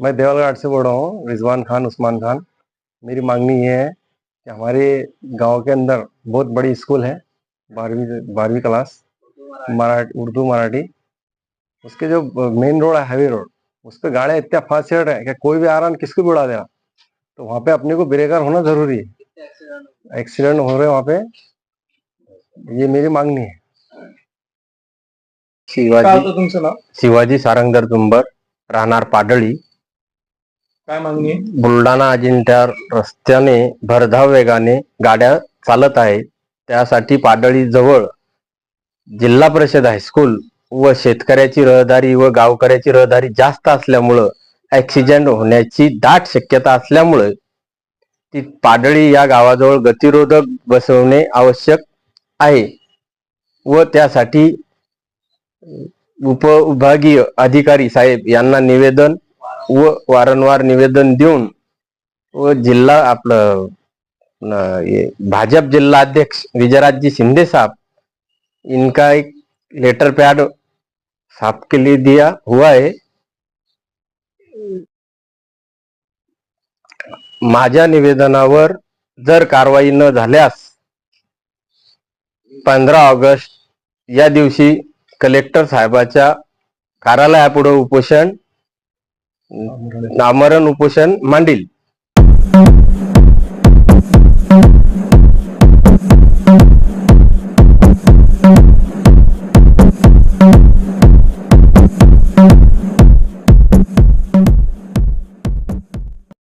मैं देवलघाट से बोल रहा हूँ रिजवान खान उस्मान खान। मेरी मांगनी ये है कि हमारे गाँव के अंदर बहुत बड़ी स्कूल है बारहवीं बारहवीं क्लास मराठी उर्दू मराठी। उसके जो मेन रोड है हाईवे रोड उस पर गाड़ियाँ इतना फास्ट चल रहा है कि कोई भी आ रहा है किसको भी उड़ा देगा। तो वहाँ पे अपने को ब्रेकर होना ज़रूरी है। एक्सीडेंट हो रहे हैं वहाँ पे ये मेरी मांगनी है। शिवाजी नाव शिवाजी सारंगधर जुंबर राहणार पाडळी। काय मागणी? आहे बुलढाणा अजिंठा रस्त्याने भरधाव वेगाने गाड्या चालत आहेत. त्यासाठी पाडळी जवळ जिल्हा परिषद हायस्कूल व शेतकऱ्याची रहदारी व गावकऱ्याची रहदारी जास्त असल्यामुळं ऍक्सिडेंट होण्याची दाट शक्यता असल्यामुळे ती पाडळी या गावाजवळ गतिरोधक बसवणे आवश्यक आहे व त्यासाठी उपविभागीय अधिकारी साहेब यांना निवेदन व वारंवार निवेदन देऊन व जिल्हा आपलं भाजप जिल्हा अध्यक्ष विजयराजजी शिंदे साहब इनका एक लेटर पैड साफ के लिए दिया हुआ है. माझ्या निवेदनावर जर कारवाई न झाल्यास पंधरा ऑगस्ट या दिवशी कलेक्टर साहेबाच्या कार्यालयापुढे उपोषण नामरण उपोषण मांडील.